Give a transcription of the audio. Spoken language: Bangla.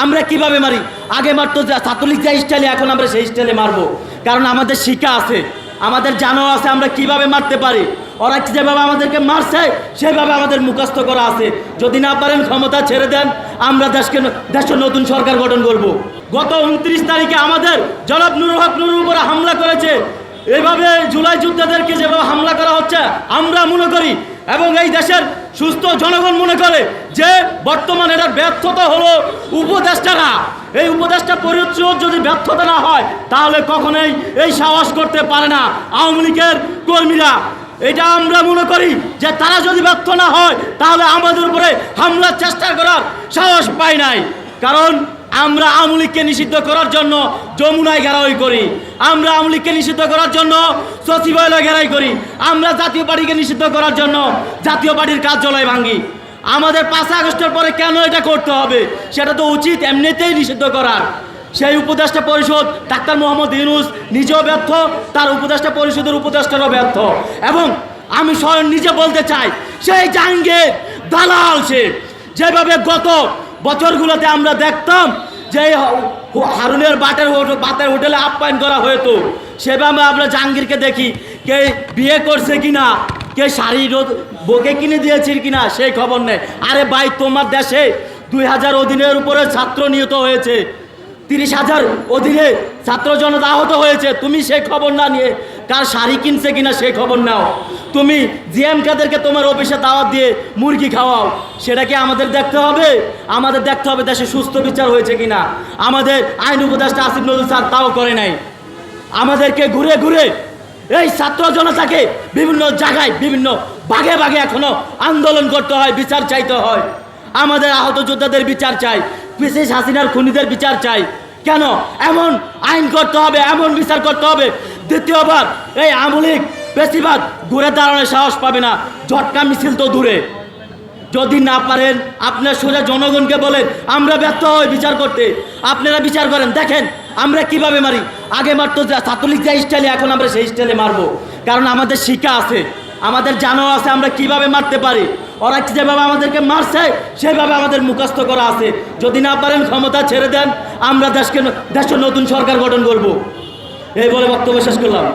আমরা কীভাবে মারি? আগে মারতো ছাত্রলীগ যে স্টাইলে, এখন আমরা সেই স্টাইলে মারবো। কারণ আমাদের শিক্ষা আছে, আমাদের জানাও আছে, আমরা কীভাবে মারতে পারি? ওরা যেভাবে আমাদেরকে মারছে, সেভাবে আমাদের মুখস্থ করা আছে। যদি না পারেন ক্ষমতা ছেড়ে দেন, আমরা দেশকে দেশের নতুন সরকার গঠন করব। গত উনত্রিশ তারিখে আমাদের জনাব নুরুল হক উপরে হামলা করেছে। এভাবে জুলাই যুদ্ধদেরকে যেভাবে হামলা করা হচ্ছে, আমরা মনে করি এবং এই দেশের সুস্থ জনগণ মনে করে যে বর্তমানে এটার ব্যর্থতা হলো উপদেষ্টারা। এই উপদেষ্টা পরিচয় যদি ব্যর্থতা না হয়, তাহলে কখনোই এই সাহস করতে পারে না আওয়ামী লীগের কর্মীরা। এটা আমরা মনে করি যে তারা যদি ব্যর্থ না হয়, তাহলে আমাদের উপরে হামলার চেষ্টা করার সাহস পায় নাই। কারণ আমরা আওয়ামী লীগকে নিষিদ্ধ করার জন্য যমুনায় ঘেরাওই করি। আমরা আওয়ামী লীগকে নিষিদ্ধ করার জন্য সচিবালয় ঘেরাই করি। আমরা জাতীয় পার্টিকে নিষিদ্ধ করার জন্য জাতীয় পার্টির কার্যালয় ভাঙি আমাদের পাঁচ আগস্টের পরে কেন এটা করতে হবে? সেটা তো উচিত এমনিতেই নিষিদ্ধ করার। সেই উপদেষ্টা পরিষদ ডাক্তার মোহাম্মদ ইউনুস নিজেও ব্যর্থ, তার উপদেষ্টা পরিষদের উপদেষ্টারও ব্যর্থ। এবং আমি স্বয়ং নিজে বলতে চাই, সেই জাহাঙ্গীর দালাল সে, যেভাবে গত বছরগুলোতে আমরা দেখতাম যে হারুনের বাটের বাতের হোটেলে আপ্যায়ন করা হতো সেভাবে আমরা জাহাঙ্গীরকে দেখি, কে বিয়ে করছে কিনা, কে শাড়ি রোদ- বকে কিনে দিয়েছে কিনা, সেই খবর নেই। আরে ভাই, তোমার দেশে দুই হাজার অধীনের উপরে ছাত্র নিহত হয়েছে। তিরিশ হাজার অধীনে ছাত্র জনতা আহত হয়েছে। তুমি সেই খবর না নিয়ে কার শাড়ি কিনছে কিনা সে খবর নাও। তুমি জিএম কাদেরকে তোমার অফিসে দাওয়াত দিয়ে মুরগি খাওয়াও, সেটা কি আমাদের দেখতে হবে? আমাদের দেখতে হবে দেশে সুস্থ বিচার হয়েছে কিনা। আমাদের আইন উপদেষ্টা আসিফ নজরুল স্যার তাও করে নাই। আমাদেরকে ঘুরে ঘুরে এই ছাত্র জনতাকে বিভিন্ন জায়গায়, বিভিন্ন ভাগে বাঘে এখনও আন্দোলন করতে হয়, বিচার চাইতে হয়। আমাদের আহত যোদ্ধাদের বিচার চাই, বিশেষ হাসিনার খুনিদের বিচার চাই। কেন? এমন আইন করতে হবে, এমন বিচার করতে হবে দ্বিতীয়বার এই আমলিক বেশিরভাগ ঘুরে দাঁড়ানোর সাহস পাবে না। ঝটকা মিছিল তো দূরে। যদি না পারেন, আপনার সোজা জনগণকে বলেন, আমরা ব্যর্থ হই বিচার করতে। আপনারা বিচার করেন। দেখেন, আমরা কীভাবে মারি। আগে মারতো ছাত্রলীগ যে স্টাইলে, এখন আমরা সেই স্টাইলে মারবো। কারণ আমাদের শিক্ষা আছে, আমাদের জানাও আছে, আমরা কীভাবে মারতে পারি? ওরা যেভাবে আমাদেরকে মারছে, সেভাবে আমাদের মুখস্থ করা আছে। যদি না পারেন, ক্ষমতা ছেড়ে দেন, আমরা দেশকে, দেশের নতুন সরকার গঠন করব। এই বলে বক্তব্য শেষ করলাম।